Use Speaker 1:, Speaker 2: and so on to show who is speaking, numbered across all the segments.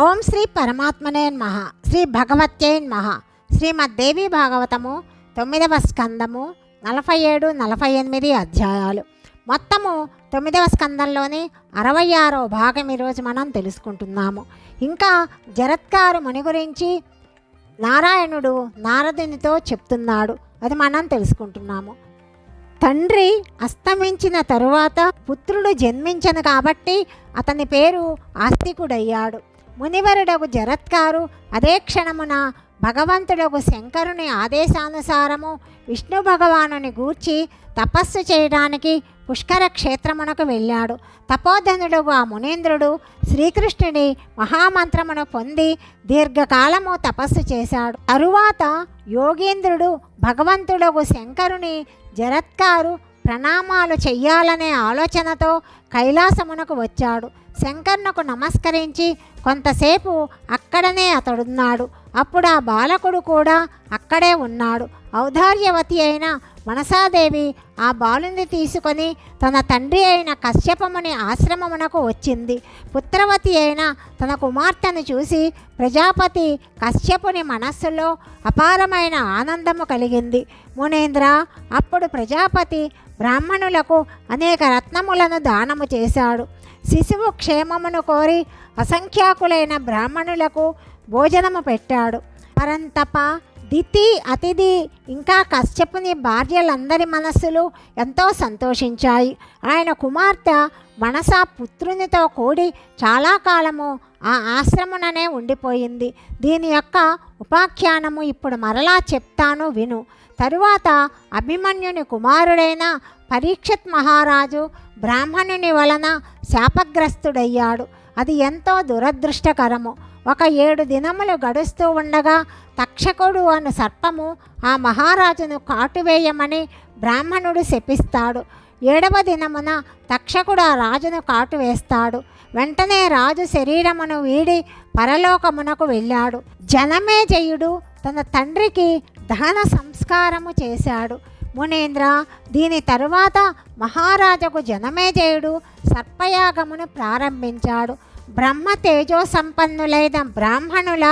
Speaker 1: ఓం శ్రీ పరమాత్మనే మహ శ్రీ భగవత్యై మహ శ్రీమద్దేవి భాగవతము తొమ్మిదవ స్కందము నలభై ఏడు నలభై ఎనిమిది అధ్యాయాలు. మొత్తము తొమ్మిదవ స్కందంలోని అరవై ఆరో భాగం ఈరోజు మనం తెలుసుకుంటున్నాము. ఇంకా జరత్కారు ముని గురించి నారాయణుడు నారదునితో చెప్తున్నాడు. అది మనం తెలుసుకుంటున్నాము. తండ్రి అస్తమించిన తరువాత పుత్రుడు జన్మించను కాబట్టి అతని పేరు ఆస్తికుడయ్యాడు. మునివరుడకు జరత్కారు అదే క్షణమున భగవంతుడకు శంకరుని ఆదేశానుసారము విష్ణు భగవానుని గూర్చి తపస్సు చేయడానికి పుష్కర క్షేత్రమునకు వెళ్ళాడు. తపోధనుడుగు ఆ మునీంద్రుడు శ్రీకృష్ణుని మహామంత్రమును పొంది దీర్ఘకాలము తపస్సు చేశాడు. తరువాత యోగేంద్రుడు భగవంతుడగు శంకరుని జరత్కారు ప్రణామాలు చెయ్యాలనే ఆలోచనతో కైలాసమునకు వచ్చాడు. శంకర్నకు నమస్కరించి కొంతసేపు అక్కడనే అతడున్నాడు. అప్పుడు ఆ బాలకుడు కూడా అక్కడే ఉన్నాడు. ఔదార్యవతి అయిన మనసాదేవి ఆ బాలుని తీసుకొని తన తండ్రి అయిన కశ్యపముని ఆశ్రమమునకు వచ్చింది. పుత్రవతి అయిన తన కుమార్తెను చూసి ప్రజాపతి కశ్యపుని మనస్సులో అపారమైన ఆనందము కలిగింది. మునేంద్ర అప్పుడు ప్రజాపతి బ్రాహ్మణులకు అనేక రత్నములను దానము చేశాడు. శిశువు క్షేమమును కోరి అసంఖ్యాకులైన బ్రాహ్మణులకు భోజనము పెట్టాడు. పరంతప దితి అతిథి ఇంకా కశ్యపుని భార్యలందరి మనస్సులు ఎంతో సంతోషించాయి. ఆయన కుమార్తె మనస పుత్రునితో కూడి చాలా కాలము ఆ ఆశ్రముననే ఉండిపోయింది. దీని యొక్క ఉపాఖ్యానము ఇప్పుడు మరలా చెప్తాను విను. తరువాత అభిమన్యుని కుమారుడైన పరీక్షిత్ మహారాజు బ్రాహ్మణుని వలన శాపగ్రస్తుడయ్యాడు. అది ఎంతో దురదృష్టకరము. ఒక ఏడు దినములు గడుస్తూ ఉండగా తక్షకుడు అను సర్పము ఆ మహారాజును కాటువేయమని బ్రాహ్మణుడు శపిస్తాడు. ఏడవ దినమున తక్షకుడు ఆ రాజును కాటు వేస్తాడు వెంటనే రాజు శరీరమును వీడి పరలోకమునకు వెళ్ళాడు. జనమేజయుడు తన తండ్రికి దహన సంస్కారము చేశాడు. మునేంద్ర దీని తరువాత మహారాజుకు జనమేజయుడు సర్పయాగమును ప్రారంభించాడు. బ్రహ్మ తేజో సంపన్నులైన బ్రాహ్మణుల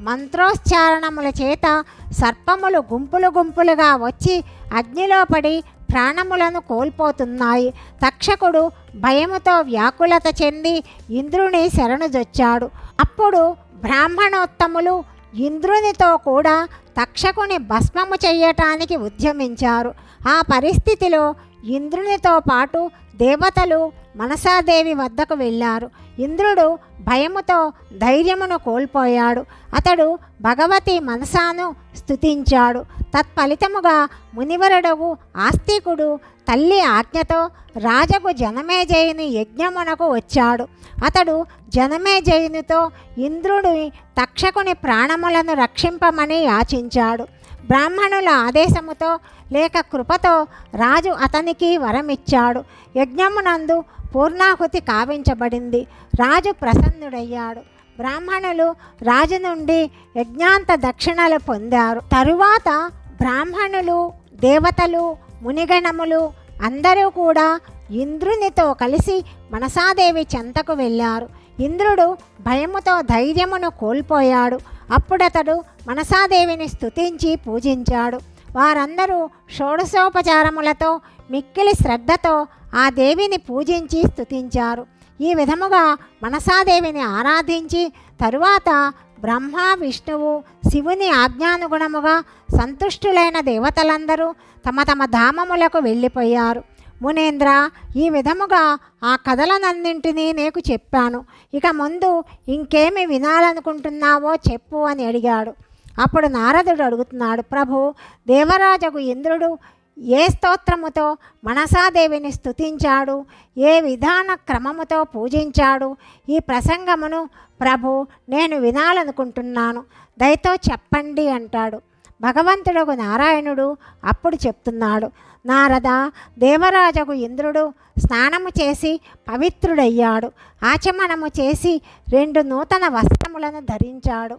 Speaker 1: మంత్రోచ్చారణముల చేత సర్పములు గుంపులు గుంపులుగా వచ్చి అగ్నిలో పడి ప్రాణములను కోల్పోతున్నాయి. తక్షకుడు భయముతో వ్యాకులత చెంది ఇంద్రుని శరణుజొచ్చాడు. అప్పుడు బ్రాహ్మణోత్తములు ఇంద్రునితో కూడా తక్షకుని భస్మము చేయటానికి ఉద్యమించారు. ఆ పరిస్థితిలో ఇంద్రునితో పాటు దేవతలు మనసాదేవి వద్దకు వెళ్ళారు. ఇంద్రుడు భయముతో ధైర్యమును కోల్పోయాడు. అతడు భగవతి మనసాను స్థుతించాడు తత్ఫలితముగా మునివరుడవు ఆస్తికుడు తల్లి ఆజ్ఞతో రాజకు జనమేజయుని యజ్ఞమునకు వచ్చాడు. అతడు జనమేజయునితో ఇంద్రుడి తక్షకుని ప్రాణములను రక్షింపమని యాచించాడు. బ్రాహ్మణుల ఆదేశముతో లేక కృపతో రాజు అతనికి వరమిచ్చాడు. యజ్ఞమునందు పూర్ణాహుతి కావించబడింది. రాజు ప్రసన్నుడయ్యాడు. బ్రాహ్మణులు రాజు నుండి యజ్ఞాంత దక్షిణలు పొందారు. తరువాత బ్రాహ్మణులు దేవతలు మునిగణములు అందరూ కూడా ఇంద్రునితో కలిసి మనసాదేవి చెంతకు వెళ్ళారు. ఇంద్రుడు భయముతో ధైర్యమును కోల్పోయాడు. అప్పుడతడు మనసాదేవిని స్తుతించి పూజించాడు. వారందరూ షోడశోపచారములతో మిక్కిలి శ్రద్ధతో ఆ దేవిని పూజించి స్తుతించారు. ఈ విధముగా మనసాదేవిని ఆరాధించి తరువాత బ్రహ్మ విష్ణువు శివుని ఆజ్ఞానుగుణముగా సంతుష్టులైన దేవతలందరూ తమ తమ ధామములకు వెళ్ళిపోయారు. మునేంద్ర ఈ విధముగా ఆ కథలనన్నింటినీ నీకు చెప్పాను. ఇక ముందు ఇంకేమి వినాలనుకుంటున్నావో చెప్పు అని అడిగాడు. అప్పుడు నారదుడు అడుగుతున్నాడు ప్రభు దేవరాజకు ఇంద్రుడు ఏ స్తోత్రముతో మనసాదేవిని స్తుతించాడు? ఏ విధాన క్రమముతో పూజించాడు? ఈ ప్రసంగమును ప్రభు నేను వినాలనుకుంటున్నాను. దయతో చెప్పండి అంటాడు. భగవంతుడు నారాయణుడు అప్పుడు చెప్తున్నాడు నారద దేవరాజకు ఇంద్రుడు స్నానము చేసి పవిత్రుడయ్యాడు. ఆచమనము చేసి రెండు నూతన వస్త్రములను ధరించాడు.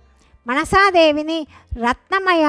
Speaker 1: మనసాదేవిని రత్నమయ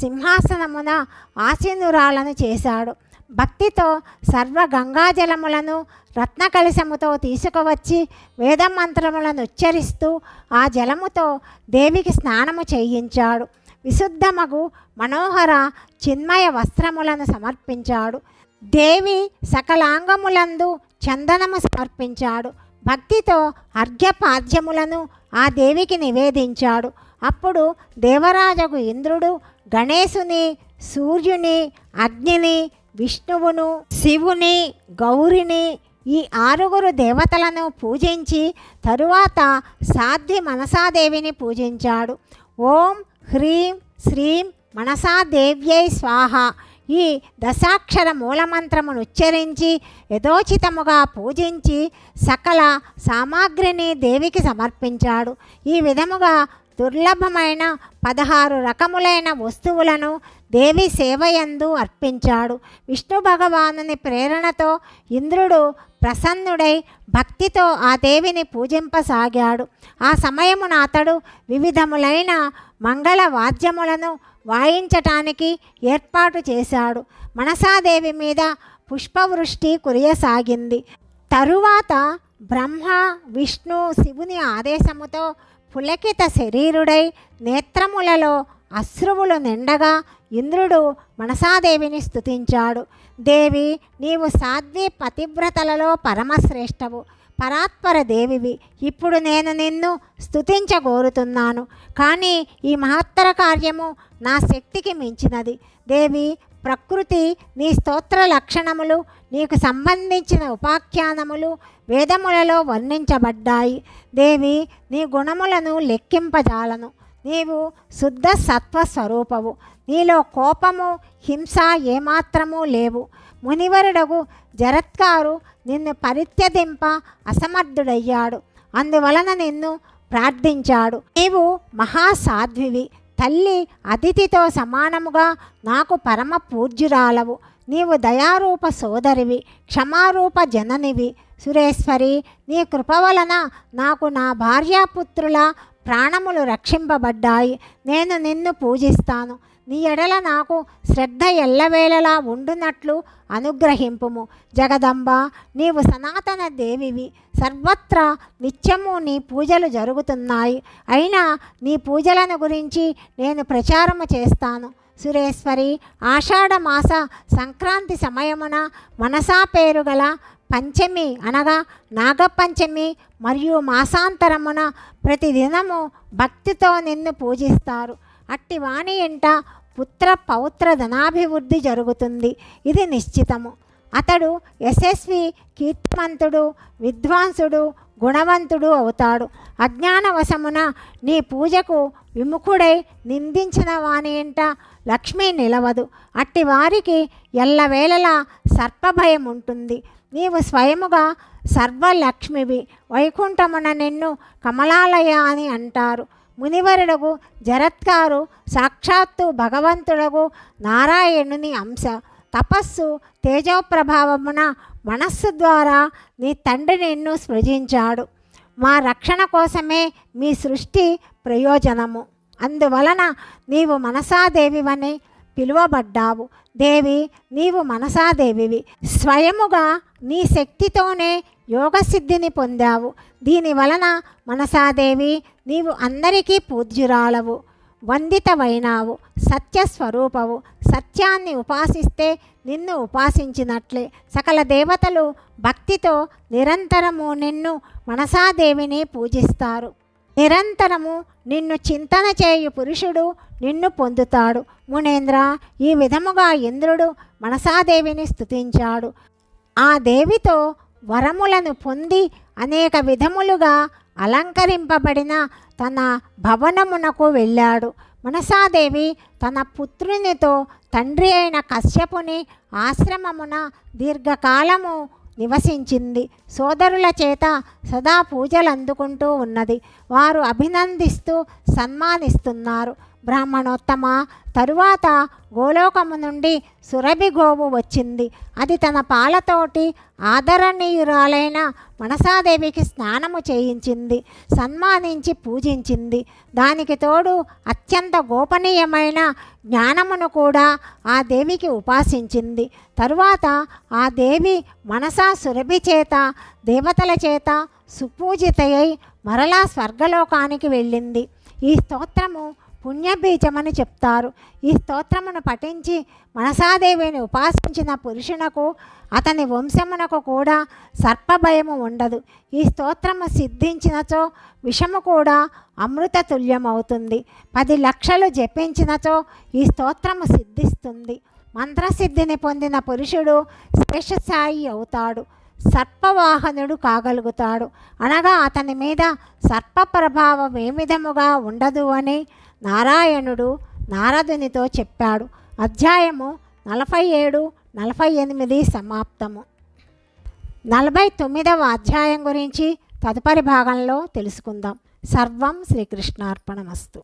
Speaker 1: సింహాసనమున ఆసీనురాలను చేశాడు. భక్తితో సర్వ గంగాజలములను రత్నకలశముతో తీసుకువచ్చి వేదమంత్రములను ఉచ్చరిస్తూ ఆ జలముతో దేవికి స్నానము చేయించాడు. విశుద్ధమగు మనోహర చిన్మయ వస్త్రములను సమర్పించాడు. దేవి సకలాంగములందు చందనము సమర్పించాడు. భక్తితో అర్ఘ్యపాద్యములను ఆ దేవికి నివేదించాడు. అప్పుడు దేవరాజగు ఇంద్రుడు గణేశుని సూర్యుని అగ్నిని విష్ణువును శివుని గౌరిని ఈ ఆరుగురు దేవతలను పూజించి తరువాత సాధ్వి మనసాదేవిని పూజించాడు. ఓం హ్రీం శ్రీం మనసాదేవ్యై స్వాహ. ఈ దశాక్షర మూలమంత్రమును ఉచ్చరించి యథోచితముగా పూజించి సకల సామాగ్రిని దేవికి సమర్పించాడు. ఈ విధముగా దుర్లభమైన పదహారు రకములైన వస్తువులను దేవి సేవయందు అర్పించాడు. విష్ణు భగవానుని ప్రేరణతో ఇంద్రుడు ప్రసన్నుడై భక్తితో ఆ దేవిని పూజింపసాగాడు. ఆ సమయమున అతడు వివిధములైన మంగళ వాద్యములను వాయించటానికి ఏర్పాటు చేశాడు. మనసాదేవి మీద పుష్పవృష్టి కురియసాగింది. తరువాత బ్రహ్మ విష్ణు శివుని ఆదేశముతో పులకిత శరీరుడై నేత్రములలో అశ్రువులు నిండగా ఇంద్రుడు మనసాదేవిని స్తుతించాడు. దేవి నీవు సాధ్వి పతివ్రతలలో పరమశ్రేష్టవు పరాత్పర దేవివి. ఇప్పుడు నేను నిన్ను స్థుతించగోరుతున్నాను కానీ ఈ మహత్తర కార్యము నా శక్తికి మించినది. దేవి ప్రకృతి నీ స్తోత్ర లక్షణములు నీకు సంబంధించిన ఉపాఖ్యానములు వేదములలో వర్ణించబడ్డాయి. దేవి నీ గుణములను లెక్కింపజాలను. నీవు శుద్ధ సత్వ స్వరూపవు. నీలో కోపము హింస ఏమాత్రము లేవు. మునివరుడగు జరత్కారు నిన్ను పరిత్యదింప అసమర్థుడయ్యాడు. అందువలన నిన్ను ప్రార్థించాడు. నీవు మహాసాధ్వివి. తల్లి అతిథితో సమానముగా నాకు పరమ పూజ్యురాలవు నీవు దయారూప సోదరివి క్షమారూప జననివి. సురేశ్వరి నీ కృప వలన నాకు నా భార్యాపుత్రుల ప్రాణములు రక్షింపబడ్డాయి. నేను నిన్ను పూజిస్తాను. నీ ఎడల నాకు శ్రద్ధ ఎల్లవేళలా ఉండునట్లు అనుగ్రహింపుము. జగదంబ నీవు సనాతన దేవివి. సర్వత్రా నిత్యము నీ పూజలు జరుగుతున్నాయి. అయినా నీ పూజలను గురించి నేను ప్రచారము చేస్తాను. సురేశ్వరి ఆషాఢమాస సంక్రాంతి సమయమున మనసా పేరు గల పంచమి అనగా నాగపంచమి మరియు మాసాంతరమున ప్రతిదినము భక్తితో నిన్ను పూజిస్తారు. అట్టి వాణి ఎంట పుత్ర పౌత్ర ధనాభివృద్ధి జరుగుతుంది. ఇది నిశ్చితము. అతడు యశస్వి కీర్తిమంతుడు విద్వాంసుడు గుణవంతుడు అవుతాడు. అజ్ఞానవశమున నీ పూజకు విముఖుడై నిందించిన వాని ఇంట లక్ష్మి నిలవదు. అట్టి వారికి ఎల్లవేళలా సర్పభయం ఉంటుంది నీవు స్వయముగా సర్వలక్ష్మివి. వైకుంఠమున నిన్ను కమలాలయ అని అంటారు. మునివరుడగు జరత్కారు సాక్షాత్తు భగవంతుడగు నారాయణుని అంశ. తపస్సు తేజోప్రభావమున మనస్సు ద్వారా నీ తండ్రి నిన్ను సృజించాడు. మా రక్షణ కోసమే మీ సృష్టి ప్రయోజనము. అందువలన నీవు మనసాదేవివని పిలువబడ్డావు. దేవి నీవు మనసాదేవివి స్వయముగా నీ శక్తితోనే యోగసిద్ధిని పొందావు. దీని వలన మనసాదేవి నీవు అందరికీ పూజ్యురాలవు. వందితమైనావు సత్యస్వరూపవు సత్యాన్ని ఉపాసిస్తే నిన్ను ఉపాసించినట్లే. సకల దేవతలు భక్తితో నిరంతరము నిన్ను మనసాదేవిని పూజిస్తారు. నిరంతరము నిన్ను చింతన చేయు పురుషుడు నిన్ను పొందుతాడు. మునేంద్ర ఈ విధముగా ఇంద్రుడు మనసాదేవిని స్తుతించాడు. ఆ దేవితో వరములను పొంది అనేక విధములుగా అలంకరింపబడిన తన భవనమునకు వెళ్ళాడు. మనసాదేవి తన పుత్రునితో తండ్రి అయిన కశ్యపుని ఆశ్రమమున దీర్ఘకాలము నివసించింది. సోదరుల చేత సదా పూజలు అందుకుంటూ ఉన్నది. వారు అభినందిస్తూ సన్మానిస్తున్నారు. బ్రాహ్మణోత్తమ తరువాత గోలోకము నుండి సురభి గోవు వచ్చింది. అది తన పాలతోటి ఆదరణీయురాలైన మనసాదేవికి స్నానము చేయించింది. సన్మానించి పూజించింది. దానికి తోడు అత్యంత గోపనీయమైన జ్ఞానమును కూడా ఆ దేవికి ఉపాసించింది. తరువాత ఆ దేవి మనసా సురభి చేత దేవతల చేత సుపూజితయై మరలా స్వర్గలోకానికి వెళ్ళింది. ఈ స్తోత్రము పుణ్యబీజమని చెప్తారు. ఈ స్తోత్రమును పఠించి మనసాదేవిని ఉపాసించిన పురుషునకు అతని వంశమునకు కూడా సర్పభయము ఉండదు. ఈ స్తోత్రము సిద్ధించినచో విషము కూడా అమృత తుల్యమవుతుంది పది లక్షలు జపించినచో ఈ స్తోత్రము సిద్ధిస్తుంది. మంత్రసిద్ధిని పొందిన పురుషుడు శేషసాయి అవుతాడు. సర్పవాహనుడు కాగలుగుతాడు. అనగా అతని మీద సర్ప ప్రభావం ఏ విధముగా ఉండదు అని నారాయణుడు నారదునితో చెప్పాడు. అధ్యాయము నలభై ఏడు నలభై ఎనిమిది సమాప్తము. నలభై తొమ్మిదవ అధ్యాయం గురించి తదుపరి భాగంలో తెలుసుకుందాం. సర్వం శ్రీకృష్ణార్పణమస్తు.